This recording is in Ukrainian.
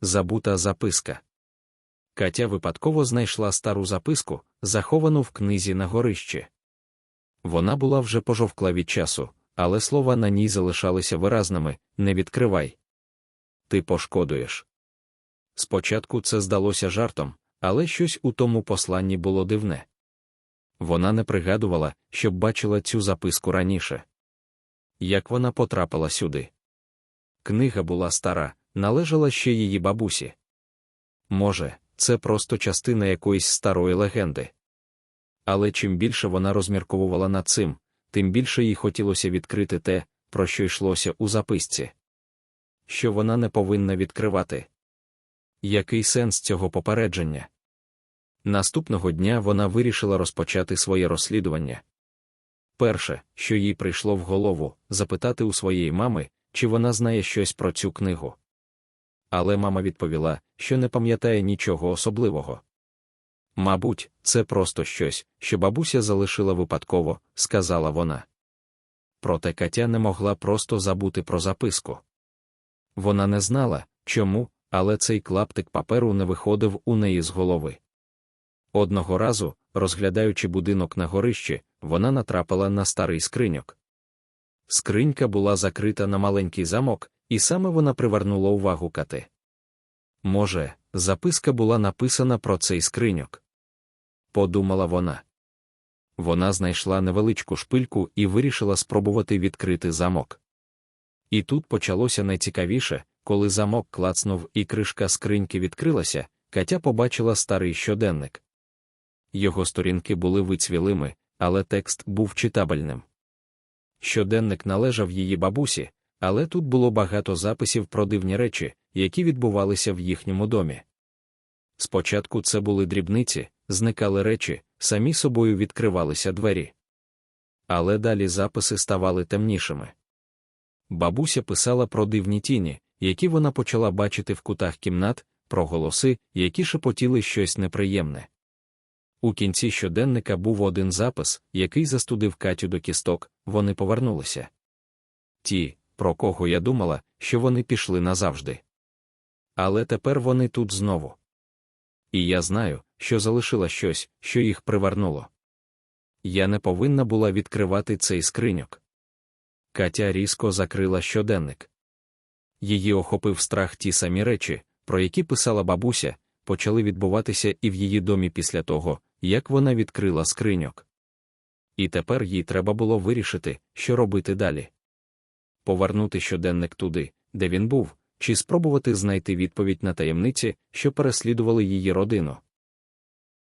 забута записка. Катя випадково знайшла стару записку, заховану в книзі на горищі. Вона була вже пожовкла від часу, але слова на ній залишалися виразними не відкривай. Ти пошкодуєш. Спочатку це здалося жартом, але щось у тому посланні було дивне. Вона не пригадувала, щоб бачила цю записку раніше. Як вона потрапила сюди? Книга була стара, належала ще її бабусі. Може, це просто частина якоїсь старої легенди. Але чим більше вона розмірковувала над цим, тим більше їй хотілося відкрити те, про що йшлося у записці. Що вона не повинна відкривати. Який сенс цього попередження? Наступного дня вона вирішила розпочати своє розслідування. Перше, що їй прийшло в голову, запитати у своєї мами, чи вона знає щось про цю книгу. Але мама відповіла, що не пам'ятає нічого особливого. Мабуть, це просто щось, що бабуся залишила випадково, сказала вона. Проте Катя не могла просто забути про записку. Вона не знала, чому, але цей клаптик паперу не виходив у неї з голови. Одного разу, розглядаючи будинок на горищі, вона натрапила на старий скриньок. Скринька була закрита на маленький замок, і саме вона привернула увагу кати. Може, записка була написана про цей скриньок. Подумала вона. Вона знайшла невеличку шпильку і вирішила спробувати відкрити замок. І тут почалося найцікавіше, коли замок клацнув і кришка скриньки відкрилася, Катя побачила старий щоденник. Його сторінки були вицвілими, але текст був читабельним. Щоденник належав її бабусі, але тут було багато записів про дивні речі, які відбувалися в їхньому домі. Спочатку це були дрібниці, зникали речі, самі собою відкривалися двері. Але далі записи ставали темнішими. Бабуся писала про дивні тіні, які вона почала бачити в кутах кімнат, про голоси, які шепотіли щось неприємне. У кінці щоденника був один запис, який застудив Катю до кісток, вони повернулися. Ті, про кого я думала, що вони пішли назавжди. Але тепер вони тут знову. І я знаю, що залишила щось, що їх привернуло. Я не повинна була відкривати цей скриньок. Катя різко закрила щоденник. Її охопив страх ті самі речі, про які писала бабуся, почали відбуватися і в її домі після того, як вона відкрила скриньок. І тепер їй треба було вирішити, що робити далі. Повернути щоденник туди, де він був, чи спробувати знайти відповідь на таємниці, що переслідували її родину.